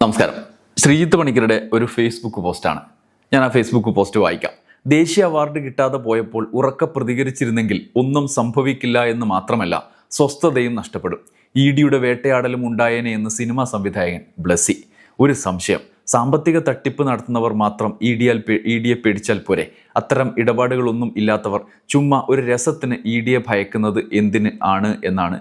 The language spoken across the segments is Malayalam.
നമസ്കാരം. ശ്രീജിത്ത് പണിക്കരുടെ ഒരു ഫേസ്ബുക്ക് പോസ്റ്റാണ്. ഞാൻ ആ ഫേസ്ബുക്ക് പോസ്റ്റ് വായിക്കാം. ദേശീയ അവാർഡ് കിട്ടാതെ പോയപ്പോൾ ഉറക്ക പ്രതികരിച്ചിരുന്നെങ്കിൽ ഒന്നും സംഭവിക്കില്ല എന്ന് മാത്രമല്ല സ്വസ്ഥതയും നഷ്ടപ്പെടും. ഇ ഡിയുടെ വേട്ടയാടലും ഉണ്ടായേനെ എന്ന് സിനിമാ സംവിധായകൻ ബ്ലസ്സി. ഒരു സംശയം സാമ്പത്തിക തട്ടിപ്പ് നടത്തുന്നവർ മാത്രം ഇ ഡിയാൽ ഇ ഡിയെ പേടിച്ചാൽ പോരെ? അത്തരം ഇടപാടുകളൊന്നും ഇല്ലാത്തവർ ചുമ്മാ ഒരു രസത്തിന് ഇ ഡിയെ ഭയക്കുന്നത് എന്തിന് ആണ് എന്നാണ്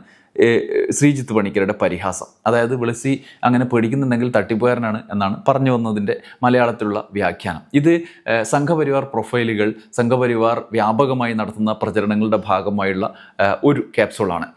ശ്രീജിത്ത് പണിക്കരുടെ പരിഹാസം. അതായത് വിളിസി അങ്ങനെ പേടിക്കുന്നുണ്ടെങ്കിൽ തട്ടിപ്പുകാരനാണ് എന്നാണ് പറഞ്ഞു വന്നതിന്റെ മലയാളത്തിലുള്ള വ്യാഖ്യാനം. ഇത് സംഘപരിവാർ പ്രൊഫൈലുകൾ സംഘപരിവാർ വ്യാപകമായി നടത്തുന്ന പ്രചരണങ്ങളുടെ ഭാഗമായുള്ള ഒരു ക്യാപ്സൂളാണ്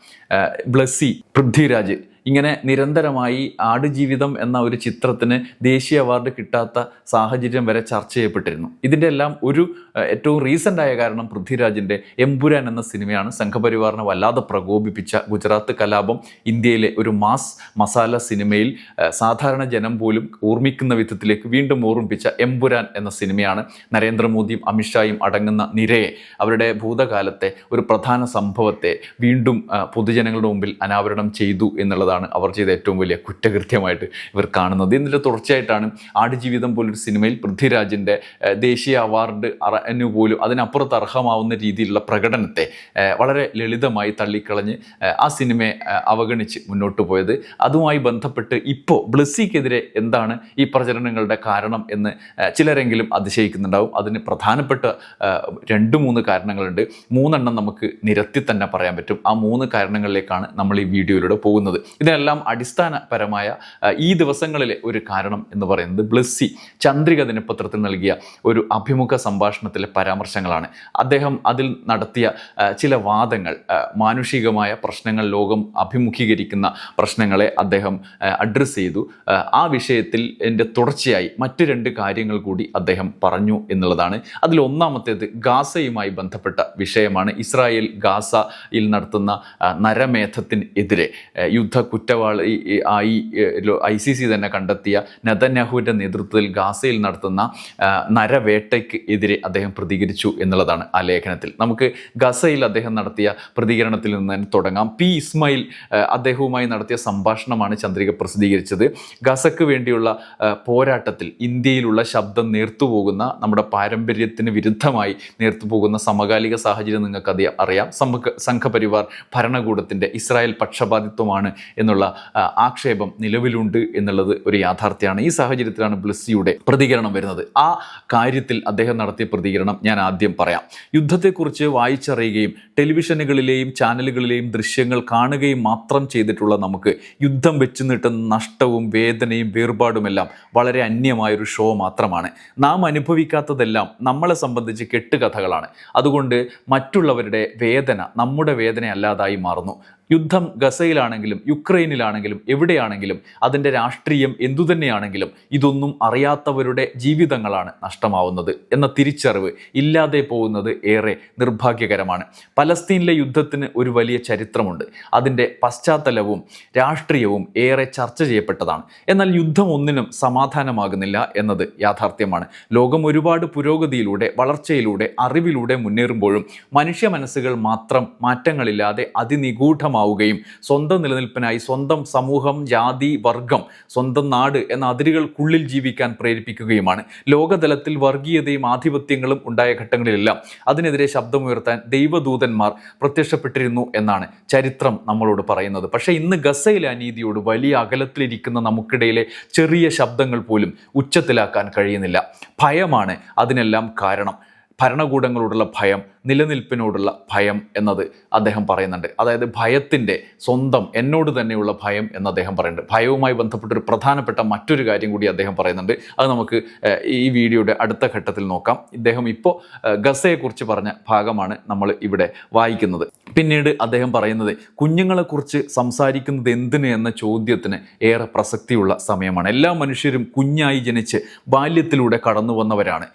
ബ്ലസ്സി പൃഥ്വിരാജ് ഇങ്ങനെ നിരന്തരമായി ആടുജീവിതം എന്ന ഒരു ചിത്രത്തിന് ദേശീയ അവാർഡ് കിട്ടാത്ത സാഹചര്യം വരെ ചർച്ച ചെയ്യപ്പെട്ടിരുന്നു. ഇതിന്റെ എല്ലാം ഒരു ഏറ്റവും റീസന്റായ കാരണം പൃഥ്വിരാജിന്റെ എമ്പുരാൻ എന്ന സിനിമയാണ്. സംഘപരിവാറിനെ വല്ലാതെ പ്രകോപിപ്പിച്ച ഗുജറാത്ത് കലാപം ഇന്ത്യയിലെ ഒരു മാസ് മസാല സിനിമയിൽ സാധാരണ ജനം പോലും ഓർമ്മിക്കുന്ന വിധത്തിലേക്ക് വീണ്ടും ഓർമ്മിപ്പിച്ച എമ്പുരാൻ എന്ന സിനിമയാണ്. നരേന്ദ്രമോദിയും അമിത്ഷായും അടങ്ങുന്ന നിരയെ അവരുടെ ഭൂതകാലത്തെ ഒരു പ്രധാന സംഭവത്തെ വീണ്ടും പൊതുജനങ്ങളുടെ മുമ്പിൽ അനാവരണം ചെയ്തു എന്നുള്ളതാണ് അവർ ചെയ്ത ഏറ്റവും വലിയ കുറ്റകൃത്യമായിട്ട് ഇവർ കാണുന്നത്. ഇതിന്റെ തുടർച്ചയായിട്ടാണ് ആടുജീവിതം പോലൊരു സിനിമയിൽ പൃഥ്വിരാജിന്റെ ദേശീയ അവാർഡ് അറനു പോലും അതിനപ്പുറത്ത് അർഹമാവുന്ന രീതിയിലുള്ള പ്രകടനത്തെ വളരെ ലളിതമായി തള്ളിക്കളഞ്ഞ് ആ സിനിമയെ അവഗണിച്ച് മുന്നോട്ട് പോയത്. അതുമായി ബന്ധപ്പെട്ട് ഇപ്പോൾ ബ്ലസ്സിക്കെതിരെ എന്താണ് ഈ പ്രചരണങ്ങളുടെ കാരണം എന്ന് ചിലരെങ്കിലും അതിശയിക്കുന്നുണ്ടാവും. അതിന് പ്രധാനപ്പെട്ട രണ്ട് മൂന്ന് കാരണങ്ങളുണ്ട്. മൂന്നെണ്ണം നമുക്ക് നിരത്തി തന്നെ പറയാൻ പറ്റും. ആ മൂന്ന് കാരണങ്ങളിലേക്കാണ് നമ്മൾ ഈ വീഡിയോയിലൂടെ പോകുന്നത്. ഇതിനെല്ലാം അടിസ്ഥാനപരമായ ഈ ദിവസങ്ങളിലെ ഒരു കാരണം എന്ന് പറയുന്നത് ബ്ലസ്സി ചന്ദ്രിക ദിനപത്രത്തിൽ നൽകിയ ഒരു അഭിമുഖ സംഭാഷണത്തിലെ പരാമർശങ്ങളാണ്. അദ്ദേഹം അതിൽ നടത്തിയ ചില വാദങ്ങൾ മാനുഷികമായ പ്രശ്നങ്ങൾ ലോകം അഭിമുഖീകരിക്കുന്ന പ്രശ്നങ്ങളെ അദ്ദേഹം അഡ്രസ്സ് ചെയ്തു. ആ വിഷയത്തിൽ എന്റെ തുടർച്ചയായി മറ്റു രണ്ട് കാര്യങ്ങൾ കൂടി അദ്ദേഹം പറഞ്ഞു എന്നുള്ളതാണ്. അതിൽ ഒന്നാമത്തേത് ഗാസയുമായി ബന്ധപ്പെട്ട വിഷയമാണ്. ഇസ്രായേൽ ഗാസയിൽ നടത്തുന്ന നരമേധത്തിനെതിരെ യുദ്ധ കുറ്റവാളി ആയി ഐ സി സി തന്നെ കണ്ടെത്തിയ നെതന്യാഹുവിന്റെ നേതൃത്വത്തിൽ ഗാസയിൽ നടത്തുന്ന നരവേട്ടയ്ക്ക് എതിരെ അദ്ദേഹം പ്രതികരിച്ചു എന്നുള്ളതാണ് ആ ലേഖനത്തിൽ. നമുക്ക് ഗസയിൽ അദ്ദേഹം നടത്തിയ പ്രതികരണത്തിൽ നിന്ന് തന്നെ തുടങ്ങാം. പി. ഇസ്മായിൽ അദ്ദേഹവുമായി നടത്തിയ സംഭാഷണമാണ് ചന്ദ്രിക പ്രസിദ്ധീകരിച്ചത്. ഗസക്ക് വേണ്ടിയുള്ള പോരാട്ടത്തിൽ ഇന്ത്യയിലുള്ള ശബ്ദം നേർത്തുപോകുന്ന നമ്മുടെ പാരമ്പര്യത്തിന് വിരുദ്ധമായി നേർത്തുപോകുന്ന സമകാലിക സാഹചര്യം നിങ്ങൾക്ക് അറിയാം. സംഘ സംഘപരിവാർ ഭരണകൂടത്തിന്റെ ഇസ്രായേൽ പക്ഷപാതിത്വമാണ് എന്നുള്ള ആക്ഷേപം നിലവിലുണ്ട് എന്നുള്ളത് ഒരു യാഥാർത്ഥ്യമാണ്. ഈ സാഹചര്യത്തിലാണ് ബ്ലസ്സിയുടെ പ്രതികരണം വരുന്നത്. ആ കാര്യത്തിൽ അദ്ദേഹം നടത്തിയ പ്രതികരണം ഞാൻ ആദ്യം പറയാം. യുദ്ധത്തെക്കുറിച്ച് വായിച്ചറിയുകയും ടെലിവിഷനുകളിലെയും ചാനലുകളിലെയും ദൃശ്യങ്ങൾ കാണുകയും മാത്രം ചെയ്തിട്ടുള്ള നമുക്ക് യുദ്ധം വെച്ച് നീട്ടുന്ന നഷ്ടവും വേദനയും വേർപാടുമെല്ലാം വളരെ അന്യമായൊരു ഷോ മാത്രമാണ്. നാം അനുഭവിക്കാത്തതെല്ലാം നമ്മളെ സംബന്ധിച്ച് കെട്ടുകഥകളാണ്. അതുകൊണ്ട് മറ്റുള്ളവരുടെ വേദന നമ്മുടെ വേദന അല്ലാതായി മാറുന്നു. യുദ്ധം ഗസയിലാണെങ്കിലും യുക്രൈനിലാണെങ്കിലും എവിടെയാണെങ്കിലും അതിന്റെ രാഷ്ട്രീയം എന്തുതന്നെയാണെങ്കിലും ഇതൊന്നും അറിയാത്തവരുടെ ജീവിതങ്ങളാണ് നഷ്ടമാവുന്നത് എന്ന തിരിച്ചറിവ് ഇല്ലാതെ പോകുന്നത് ഏറെ നിർഭാഗ്യകരമാണ്. പലസ്തീനിലെ യുദ്ധത്തിന് ഒരു വലിയ ചരിത്രമുണ്ട്. അതിന്റെ പശ്ചാത്തലവും രാഷ്ട്രീയവും ഏറെ ചർച്ച ചെയ്യപ്പെട്ടതാണ്. എന്നാൽ യുദ്ധം ഒന്നിനും സമാധാനമാകുന്നില്ല എന്നത് യാഥാർത്ഥ്യമാണ്. ലോകം ഒരുപാട് പുരോഗതിയിലൂടെ വളർച്ചയിലൂടെ അറിവിലൂടെ മുന്നേറുമ്പോഴും മനുഷ്യ മനസ്സുകൾ മാത്രം മാറ്റങ്ങളില്ലാതെ അതിനിഗൂഢമാവുകയും സ്വന്തം നിലനിൽപ്പിനായി സ്വന്തം സമൂഹം ജാതി വർഗം സ്വന്തം നാട് എന്ന അതിരുകൾക്കുള്ളിൽ ജീവിക്കാൻ പ്രേരിപ്പിക്കുകയുമാണ്. ലോകതലത്തിൽ വർഗീയതയും ആധിപത്യങ്ങളും ഉണ്ടായ ഘട്ടങ്ങളിലെല്ലാം അതിനെതിരെ ശബ്ദമുയർത്താൻ ദൈവദൂതന്മാർ പ്രത്യക്ഷപ്പെട്ടിരുന്നു എന്നാണ് ചരിത്രം നമ്മളോട് പറയുന്നത്. പക്ഷേ ഇന്ന് ഗസയിലെ അനീതിയോട് വലിയ അകലത്തിലിരിക്കുന്ന നമുക്കിടയിലെ ചെറിയ ശബ്ദങ്ങൾ പോലും ഉച്ചത്തിലാക്കാൻ കഴിയുന്നില്ല. ഭയമാണ് അതിനെല്ലാം കാരണം. ഭരണകൂടങ്ങളോടുള്ള ഭയം നിലനിൽപ്പിനോടുള്ള ഭയം എന്നത് അദ്ദേഹം പറയുന്നുണ്ട്. അതായത് ഭയത്തിന്റെ സ്വന്തം എന്നോട് തന്നെയുള്ള ഭയം എന്ന് അദ്ദേഹം പറയുന്നുണ്ട്. ഭയവുമായി ബന്ധപ്പെട്ടൊരു പ്രധാനപ്പെട്ട മറ്റൊരു കാര്യം കൂടി അദ്ദേഹം പറയുന്നുണ്ട്. അത് നമുക്ക് ഈ വീഡിയോയുടെ അടുത്ത ഘട്ടത്തിൽ നോക്കാം. ഇദ്ദേഹം ഇപ്പോൾ ഗസയെക്കുറിച്ച് പറഞ്ഞ ഭാഗമാണ് നമ്മൾ ഇവിടെ വായിക്കുന്നത്. പിന്നീട് അദ്ദേഹം പറയുന്നത് കുഞ്ഞുങ്ങളെക്കുറിച്ച് സംസാരിക്കുന്നത് എന്തിന് എന്ന ചോദ്യത്തിന് ഏറെ പ്രസക്തിയുള്ള സമയമാണ്. എല്ലാ മനുഷ്യരും കുഞ്ഞായി ജനിച്ച് ബാല്യത്തിലൂടെ കടന്നു വന്നവരാണ്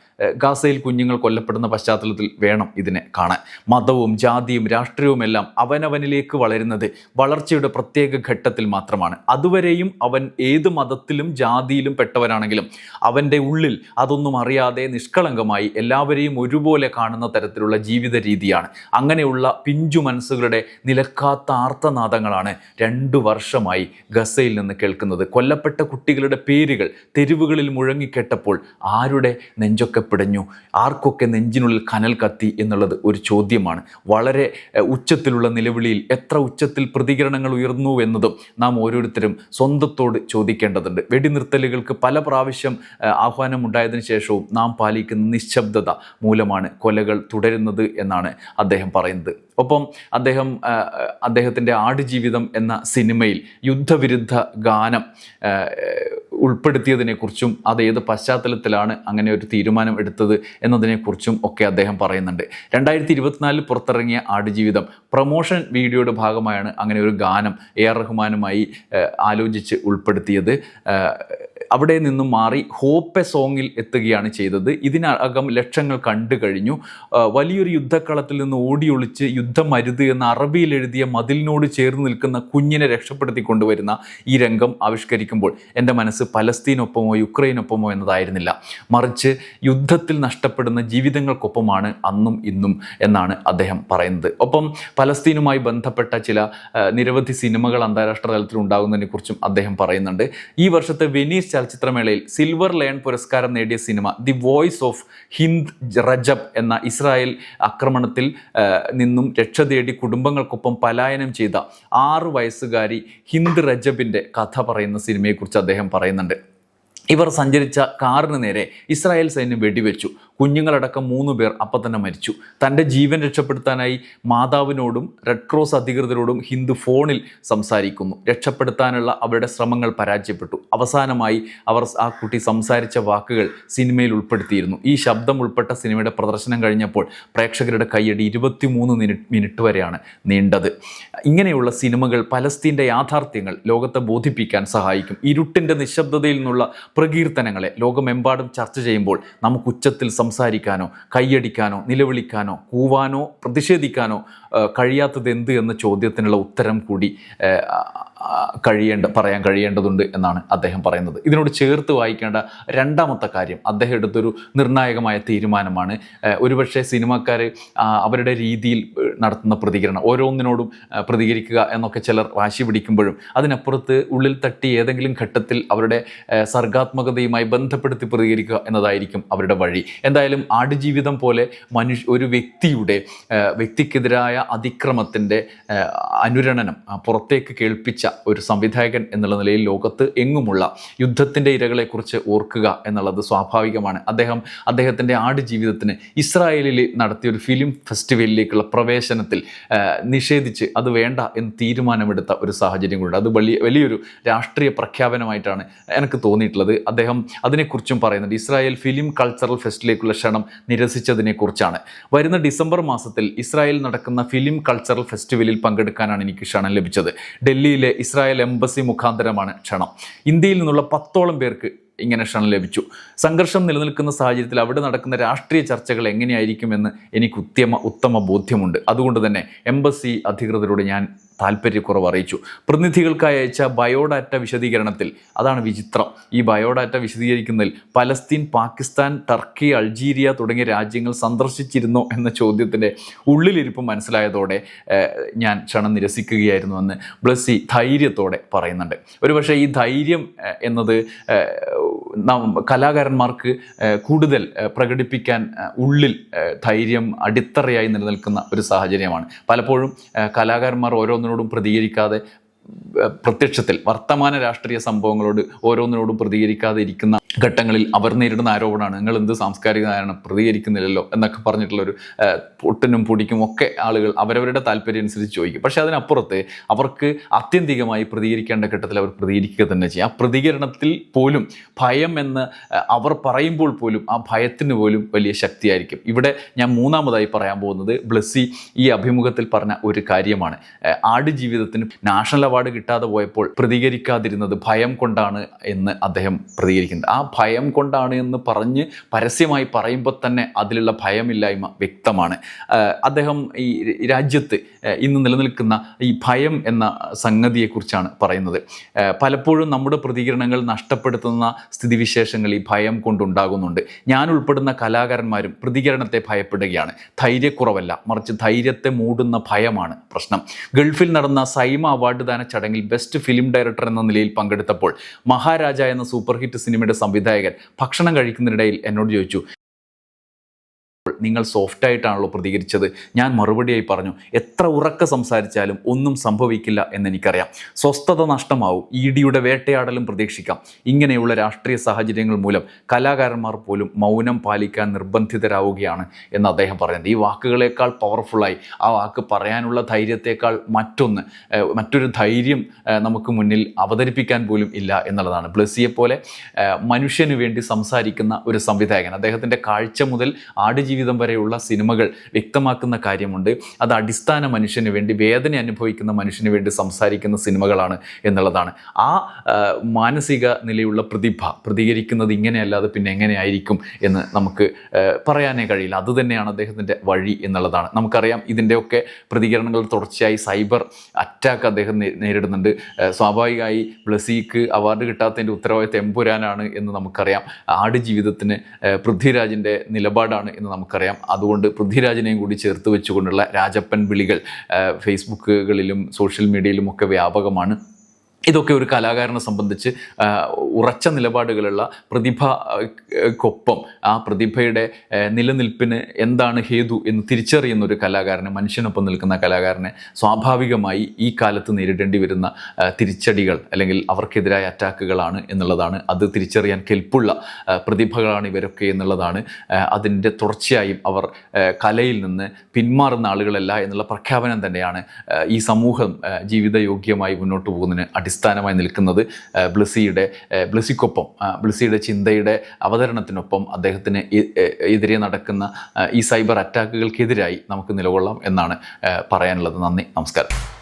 ഗാസയിൽ കുഞ്ഞുങ്ങൾ കൊല്ലപ്പെടുന്ന പശ്ചാത്തലത്തിൽ വേണം ഇതിനെ അദ്ദേഹത്തിനെ കാണാൻ. മതവും ജാതിയും രാഷ്ട്രീയവും എല്ലാം അവനവനിലേക്ക് വളരുന്നത് വളർച്ചയുടെ പ്രത്യേക ഘട്ടത്തിൽ മാത്രമാണ്. അതുവരെയും അവൻ ഏത് മതത്തിലും ജാതിയിലും പെട്ടവനാണെങ്കിലും അവന്റെ ഉള്ളിൽ അതൊന്നും അറിയാതെ നിഷ്കളങ്കമായി എല്ലാവരെയും ഒരുപോലെ കാണുന്ന തരത്തിലുള്ള ജീവിത രീതിയാണ്. അങ്ങനെയുള്ള പിഞ്ചു മനസ്സുകളുടെ നിലക്കാത്ത ആർത്തനാദങ്ങളാണ് രണ്ടു വർഷമായി ഗസയിൽ നിന്ന് കേൾക്കുന്നത്. കൊല്ലപ്പെട്ട കുട്ടികളുടെ പേരുകൾ തെരുവുകളിൽ മുഴങ്ങിക്കെട്ടപ്പോൾ ആരുടെ നെഞ്ചൊക്കെ പിടഞ്ഞു? ആർക്കൊക്കെ നെഞ്ചിനുള്ളിൽ കനൽ കത്തി എന്നുള്ളത് ഒരു ചോദ്യമാണ്. വളരെ ഉച്ചത്തിലുള്ള നിലവിളിയിൽ എത്ര ഉച്ചത്തിൽ പ്രതികരണങ്ങൾ ഉയർന്നു എന്നതും നാം ഓരോരുത്തരും സ്വന്തത്തോട് ചോദിക്കേണ്ടതുണ്ട്. വെടിനിർത്തലുകൾക്ക് പല പ്രാവശ്യം ആഹ്വാനം ഉണ്ടായതിനു ശേഷവും നാം പാലിക്കുന്ന നിശബ്ദത മൂലമാണ് കൊലകൾ തുടരുന്നത് എന്നാണ് അദ്ദേഹം പറയുന്നത്. ഒപ്പം അദ്ദേഹം അദ്ദേഹത്തിന്റെ ആടുജീവിതം എന്ന സിനിമയിൽ യുദ്ധവിരുദ്ധ ഗാനം ഉൾപ്പെടുത്തിയതിനെക്കുറിച്ചും അത് ഏത് പശ്ചാത്തലത്തിലാണ് അങ്ങനെ ഒരു തീരുമാനം എടുത്തത് എന്നതിനെക്കുറിച്ചും ഒക്കെ അദ്ദേഹം പറയുന്നുണ്ട്. രണ്ടായിരത്തി ഇരുപത്തിനാലിൽ പുറത്തിറങ്ങിയ ആടുജീവിതം പ്രൊമോഷൻ വീഡിയോയുടെ ഭാഗമായാണ് അങ്ങനെ ഒരു ഗാനം എ ആർ റഹ്മാനുമായി ആലോചിച്ച് ഉൾപ്പെടുത്തിയത്. അവിടെ നിന്നും മാറി ഹോപ്പെ സോങ്ങിൽ എത്തുകയാണ് ചെയ്തത്. ഇതിനകം ലക്ഷങ്ങൾ കണ്ടു കഴിഞ്ഞു. വലിയൊരു യുദ്ധക്കളത്തിൽ നിന്ന് ഓടിയൊളിച്ച് യുദ്ധം അരുത് എന്ന അറബിയിൽ എഴുതിയ മതിലിനോട് ചേർന്ന് നിൽക്കുന്ന കുഞ്ഞിനെ രക്ഷപ്പെടുത്തി കൊണ്ടുവരുന്ന ഈ രംഗം ആവിഷ്കരിക്കുമ്പോൾ എന്റെ മനസ്സ് പലസ്തീനൊപ്പമോ യുക്രൈനൊപ്പമോ എന്നതായിരുന്നില്ല. മറിച്ച് യുദ്ധത്തിൽ നഷ്ടപ്പെടുന്ന ജീവിതങ്ങൾക്കൊപ്പമാണ് അന്നും ഇന്നും എന്നാണ് അദ്ദേഹം പറയുന്നത്. ഒപ്പം പലസ്തീനുമായി ബന്ധപ്പെട്ട ചില നിരവധി സിനിമകൾ അന്താരാഷ്ട്ര തലത്തിൽ ഉണ്ടാകുന്നതിനെ കുറിച്ചും അദ്ദേഹം പറയുന്നുണ്ട്. ഈ വർഷത്തെ വെനീസ് ചലച്ചിത്രമേളയിൽ സിൽവർ ലയൺ പുരസ്കാരം നേടിയ cinema the voice of Hind Rajab എന്ന ഇസ്രായേൽ ആക്രമണത്തിൽ നിന്നും രക്ഷ തേടി കുടുംബങ്ങൾക്കൊപ്പം പലായനം ചെയ്ത ആറ് വയസ്സുകാരി ഹിന്ദ് റജബിന്റെ കഥ പറയുന്ന സിനിമയെക്കുറിച്ച് അദ്ദേഹം പറയുന്നുണ്ട്. ഇവർ സഞ്ചരിച്ച കാറിന് നേരെ ഇസ്രായേൽ സൈന്യം വെടിവെച്ചു. കുഞ്ഞുങ്ങളടക്കം മൂന്ന് പേർ അപ്പം തന്നെ മരിച്ചു. തന്റെ ജീവൻ രക്ഷപ്പെടുത്താനായി മാതാവിനോടും റെഡ് ക്രോസ് അധികൃതരോടും ഹിന്ദു ഫോണിൽ സംസാരിക്കുന്നു. രക്ഷപ്പെടുത്താനുള്ള അവരുടെ ശ്രമങ്ങൾ പരാജയപ്പെട്ടു. അവസാനമായി അവർ ആ കുട്ടി സംസാരിച്ച വാക്കുകൾ സിനിമയിൽ ഉൾപ്പെടുത്തിയിരുന്നു. ഈ ശബ്ദം ഉൾപ്പെട്ട സിനിമയുടെ പ്രദർശനം കഴിഞ്ഞപ്പോൾ പ്രേക്ഷകരുടെ കൈയടി ഇരുപത്തിമൂന്ന് മിനിറ്റ് വരെയാണ് നീണ്ടത്. ഇങ്ങനെയുള്ള സിനിമകൾ പലസ്തീന്റെ യാഥാർത്ഥ്യങ്ങൾ ലോകത്തെ ബോധിപ്പിക്കാൻ സഹായിക്കും. ഇരുട്ടിന്റെ നിശബ്ദതയിൽ നിന്നുള്ള പ്രകീർത്തനങ്ങളെ ലോകമെമ്പാടും ചർച്ച ചെയ്യുമ്പോൾ നമുക്ക് ഉച്ചത്തിൽ സംസാരിക്കാനോ കൈയടിക്കാനോ നിലവിളിക്കാനോ കൂവാനോ പ്രതിഷേധിക്കാനോ കഴിയാത്തത് എന്ത് എന്ന ചോദ്യത്തിനുള്ള ഉത്തരം കൂടി കഴിയേണ്ട പറയാൻ കഴിയേണ്ടതുണ്ട് എന്നാണ് അദ്ദേഹം പറയുന്നത്. ഇതിനോട് ചേർത്ത് വായിക്കേണ്ട രണ്ടാമത്തെ കാര്യം അദ്ദേഹം എടുത്തൊരു നിർണായകമായ തീരുമാനമാണ്. ഒരുപക്ഷെ സിനിമാക്കാർ അവരുടെ രീതിയിൽ നടത്തുന്ന പ്രതികരണം ഓരോന്നിനോടും പ്രതികരിക്കുക എന്നൊക്കെ ചിലർ വാശി പിടിക്കുമ്പോഴും അതിനപ്പുറത്ത് ഉള്ളിൽ തട്ടി ഏതെങ്കിലും ഘട്ടത്തിൽ അവരുടെ സർഗാത്മകതയുമായി ബന്ധപ്പെടുത്തി പ്രതികരിക്കുക എന്നതായിരിക്കും അവരുടെ വഴി. എന്തായാലും ആടുജീവിതം പോലെ മനുഷ്യ ഒരു വ്യക്തിയുടെ വ്യക്തിക്കെതിരായ അതിക്രമത്തിന്റെ അനുരണനം പുറത്തേക്ക് കേൾപ്പിച്ച ഒരു സംവിധായകൻ എന്നുള്ള നിലയിൽ ലോകത്ത് എങ്ങുമുള്ള യുദ്ധത്തിന്റെ ഇരകളെക്കുറിച്ച് ഓർക്കുക എന്നുള്ളത് സ്വാഭാവികമാണ്. അദ്ദേഹം അദ്ദേഹത്തിന്റെ ആടുജീവിതത്തിന് ഇസ്രായേലിൽ നടത്തിയ ഒരു ഫിലിം ഫെസ്റ്റിവലിലേക്കുള്ള പ്രവേശനത്തിൽ നിഷേധിച്ച് അത് വേണ്ട എന്ന് തീരുമാനമെടുത്ത ഒരു സാഹചര്യം കൂടെ അത് വലിയ വലിയൊരു രാഷ്ട്രീയ പ്രഖ്യാപനമായിട്ടാണ് എനിക്ക് തോന്നിയിട്ടുള്ളത്. അദ്ദേഹം അതിനെക്കുറിച്ചും പറയുന്നുണ്ട്. ഇസ്രായേൽ ഫിലിം കൾച്ചറൽ ഫെസ്റ്റിലേക്കുള്ള ക്ഷണം നിരസിച്ചതിനെക്കുറിച്ചാണ്. വരുന്ന ഡിസംബർ മാസത്തിൽ ഇസ്രായേൽ നടക്കുന്ന ഫിലിം കൾച്ചറൽ ഫെസ്റ്റിവലിൽ പങ്കെടുക്കാനാണ് എനിക്ക് ക്ഷണം ലഭിച്ചത്. ഡൽഹിയിലെ ഇസ്രായേൽ എംബസി മുഖാന്തരമാണ് ക്ഷണം. ഇന്ത്യയിൽ നിന്നുള്ള പത്തോളം പേർക്ക് ഇങ്ങനെ ക്ഷണം ലഭിച്ചു. സംഘർഷം നിലനിൽക്കുന്ന സാഹചര്യത്തിൽ അവിടെ നടക്കുന്ന രാഷ്ട്രീയ ചർച്ചകൾ എങ്ങനെയായിരിക്കുമെന്ന് എനിക്ക് ഉത്തമ ഉത്തമ ബോധ്യമുണ്ട്. അതുകൊണ്ട് തന്നെ എംബസി അധികൃതരോട് ഞാൻ താല്പര്യക്കുറവ് അറിയിച്ചു. പ്രതിനിധികൾക്കായി അയച്ച ബയോഡാറ്റ വിശദീകരണത്തിൽ അതാണ് വിചിത്രം. ഈ ബയോഡാറ്റ വിശദീകരിക്കുന്നതിൽ പലസ്തീൻ പാകിസ്ഥാൻ ടർക്കി അൾജീരിയ തുടങ്ങിയ രാജ്യങ്ങൾ സന്ദർശിച്ചിരുന്നോ എന്ന ചോദ്യത്തിന്റെ ഉള്ളിലിരിപ്പ് മനസ്സിലായതോടെ ഞാൻ ക്ഷണം നിരസിക്കുകയായിരുന്നു എന്ന് ബ്ലസ്സി ധൈര്യത്തോടെ പറയുന്നുണ്ട്. ഒരുപക്ഷെ ഈ ധൈര്യം എന്നത് കലാകാരന്മാർക്ക് കൂടുതൽ പ്രകടിപ്പിക്കാൻ ഉള്ളിൽ ധൈര്യം അടിത്തറയായി നിലനിൽക്കുന്ന ഒരു സാഹചര്യമാണ്. പലപ്പോഴും കലാകാരന്മാർ ഓരോന്നിനോടും പ്രതികരിക്കാതെ പ്രത്യക്ഷത്തിൽ വർത്തമാന രാഷ്ട്രീയ സംഭവങ്ങളോട് ഓരോന്നിനോടും പ്രതികരിക്കാതെ ഇരിക്കുന്ന ഘട്ടങ്ങളിൽ അവർ നേരിടുന്ന ആരോപണമാണ്. നിങ്ങൾ എന്ത് സാംസ്കാരികമാണ് പ്രതികരിക്കുന്നില്ലല്ലോ എന്നൊക്കെ പറഞ്ഞിട്ടുള്ള ഒരു പൊട്ടിനും പൊടിക്കും ഒക്കെ ആളുകൾ അവരവരുടെ താല്പര്യം അനുസരിച്ച് ചോദിക്കും. പക്ഷേ അതിനപ്പുറത്ത് അവർക്ക് ആത്യന്തികമായി പ്രതികരിക്കേണ്ട ഘട്ടത്തിൽ അവർ പ്രതികരിക്കുക തന്നെ ചെയ്യും. ആ പ്രതികരണത്തിൽ പോലും ഭയം എന്ന് അവർ പറയുമ്പോൾ പോലും ആ ഭയത്തിന് പോലും വലിയ ശക്തിയായിരിക്കും. ഇവിടെ ഞാൻ മൂന്നാമതായി പറയാൻ പോകുന്നത് ബ്ലസ്സി ഈ അഭിമുഖത്തിൽ പറഞ്ഞ ഒരു കാര്യമാണ്. ആട് ജീവിതത്തിന് നാഷണൽ അവാർഡ് കിട്ടാതെ പോയപ്പോൾ പ്രതികരിക്കാതിരുന്നത് ഭയം കൊണ്ടാണ് എന്ന് അദ്ദേഹം പ്രതികരിക്കുന്നത് ആ ഭയം കൊണ്ടാണ് എന്ന് പറഞ്ഞ് പരസ്യമായി പറയുമ്പോൾ തന്നെ അതിലുള്ള ഭയമില്ലായ്മ വ്യക്തമാണ്. അദ്ദേഹം ഈ രാജ്യത്ത് ഇന്ന് നിലനിൽക്കുന്ന ഈ ഭയം എന്ന സംഗതിയെക്കുറിച്ചാണ് പറയുന്നത്. പലപ്പോഴും നമ്മുടെ പ്രതികരണങ്ങൾ നഷ്ടപ്പെടുത്തുന്ന സ്ഥിതിവിശേഷങ്ങൾ ഈ ഭയം കൊണ്ടുണ്ടാകുന്നുണ്ട്. ഞാൻ ഉൾപ്പെടുന്ന കലാകാരന്മാരും പ്രതികരണത്തെ ഭയപ്പെടുകയാണ്. ധൈര്യക്കുറവല്ല മറിച്ച് ധൈര്യത്തെ മൂടുന്ന ഭയമാണ് പ്രശ്നം. ഗൾഫിൽ നടന്ന സൈമ അവാർഡ് ദാന ചടങ്ങിൽ ബെസ്റ്റ് ഫിലിം ഡയറക്ടർ എന്ന നിലയിൽ പങ്കെടുത്തപ്പോൾ മഹാരാജ എന്ന സൂപ്പർ ഹിറ്റ് സിനിമയുടെ സംവിധായകൻ ഭക്ഷണം കഴിക്കുന്നതിനിടയിൽ എന്നോട് ചോദിച്ചു നിങ്ങൾ സോഫ്റ്റ് ആയിട്ടാണല്ലോ പ്രതികരിച്ചത്. ഞാൻ മറുപടിയായി പറഞ്ഞു എത്ര ഉറക്ക സംസാരിച്ചാലും ഒന്നും സംഭവിക്കില്ല എന്നെനിക്കറിയാം. സ്വസ്ഥത നഷ്ടമാവും ഇ ഡിയുടെ വേട്ടയാടലും പ്രതീക്ഷിക്കാം. ഇങ്ങനെയുള്ള രാഷ്ട്രീയ സാഹചര്യങ്ങൾ മൂലം കലാകാരന്മാർ പോലും മൗനം പാലിക്കാൻ നിർബന്ധിതരാവുകയാണ് എന്ന് അദ്ദേഹം പറയുന്നത് ഈ വാക്കുകളേക്കാൾ പവർഫുള്ളായി ആ വാക്ക് പറയാനുള്ള ധൈര്യത്തേക്കാൾ മറ്റൊന്ന് മറ്റൊരു ധൈര്യം നമുക്ക് മുന്നിൽ അവതരിപ്പിക്കാൻ പോലും ഇല്ല എന്നുള്ളതാണ്. ബ്ലസ്സിയെ പോലെ മനുഷ്യന് വേണ്ടി സംസാരിക്കുന്ന ഒരു സംവിധായകൻ അദ്ദേഹത്തിന്റെ കാഴ്ച മുതൽ ആടുജീവിതം വരെയുള്ള സിനിമകൾ വ്യക്തമാക്കുന്ന കാര്യമുണ്ട്. അത് അടിസ്ഥാന മനുഷ്യന് വേണ്ടി വേദന അനുഭവിക്കുന്ന മനുഷ്യന് വേണ്ടി സംസാരിക്കുന്ന സിനിമകളാണ് എന്നുള്ളതാണ്. ആ മാനസിക നിലയുള്ള പ്രതിഭ പ്രതികരിക്കുന്നത് ഇങ്ങനെയല്ലാതെ പിന്നെ എങ്ങനെയായിരിക്കും എന്ന് നമുക്ക് പറയാനേ കഴിയില്ല. അതുതന്നെയാണ് അദ്ദേഹത്തിന്റെ വഴി എന്നുള്ളതാണ്. നമുക്കറിയാം ഇതിന്റെയൊക്കെ പ്രതികരണങ്ങൾ തുടർച്ചയായി സൈബർ അറ്റാക്ക് അദ്ദേഹം നേരിടുന്നുണ്ട്. സ്വാഭാവികമായി ബ്ലസീക്ക് അവാർഡ് കിട്ടാത്തതിന്റെ ഉത്തരവാദിത്തം എമ്പുരാനാണ് എന്ന് നമുക്കറിയാം. ആടുജീവിതത്തിന് പൃഥ്വിരാജിന്റെ നിലപാടാണ് എന്ന് നമുക്കറിയാം അതുകൊണ്ട് പൃഥ്വിരാജിനെയും കൂടി ചേർത്ത് വെച്ചുകൊണ്ടുള്ള രാജപ്പൻ വിളികൾ ഫേസ്ബുക്കുകളിലും സോഷ്യൽ മീഡിയയിലും ഒക്കെ വ്യാപകമാണ്. ഇതൊക്കെ ഒരു കലാകാരനെ സംബന്ധിച്ച് ഉറച്ച നിലപാടുകളുള്ള പ്രതിഭക്കൊപ്പം ആ പ്രതിഭയുടെ നിലനിൽപ്പിന് എന്താണ് ഹേതു എന്ന് തിരിച്ചറിയുന്ന ഒരു കലാകാരനെ മനുഷ്യനൊപ്പം നിൽക്കുന്ന കലാകാരനെ സ്വാഭാവികമായി ഈ കാലത്ത് നേരിടേണ്ടി വരുന്ന തിരിച്ചടികൾ അല്ലെങ്കിൽ അവർക്കെതിരായ അറ്റാക്കുകളാണ് എന്നുള്ളതാണ്. അത് തിരിച്ചറിയാൻ കെൽപ്പുള്ള പ്രതിഭകളാണ് ഇവരൊക്കെ എന്നുള്ളതാണ്. അതിന്റെ തുടർച്ചയായും അവർ കലയിൽ നിന്ന് പിന്മാറുന്ന ആളുകളല്ല എന്നുള്ള പ്രഖ്യാപനം തന്നെയാണ് ഈ സമൂഹം ജീവിത ജീവിതയോഗ്യമായി മുന്നോട്ട് പോകുന്നതിന് അടിസ്ഥാനമായി നിൽക്കുന്നത് ബ്ലസിയുടെ ബ്ലസിക്കൊപ്പം ബ്ലസിയുടെ ചിന്തയുടെ അവതരണത്തിനൊപ്പം അദ്ദേഹത്തിന് എതിരെ നടക്കുന്ന ഈ സൈബർ അറ്റാക്കുകൾക്കെതിരായി നമുക്ക് നിലകൊള്ളാം എന്നാണ് പറയാനുള്ളത്. നന്ദി നമസ്കാരം.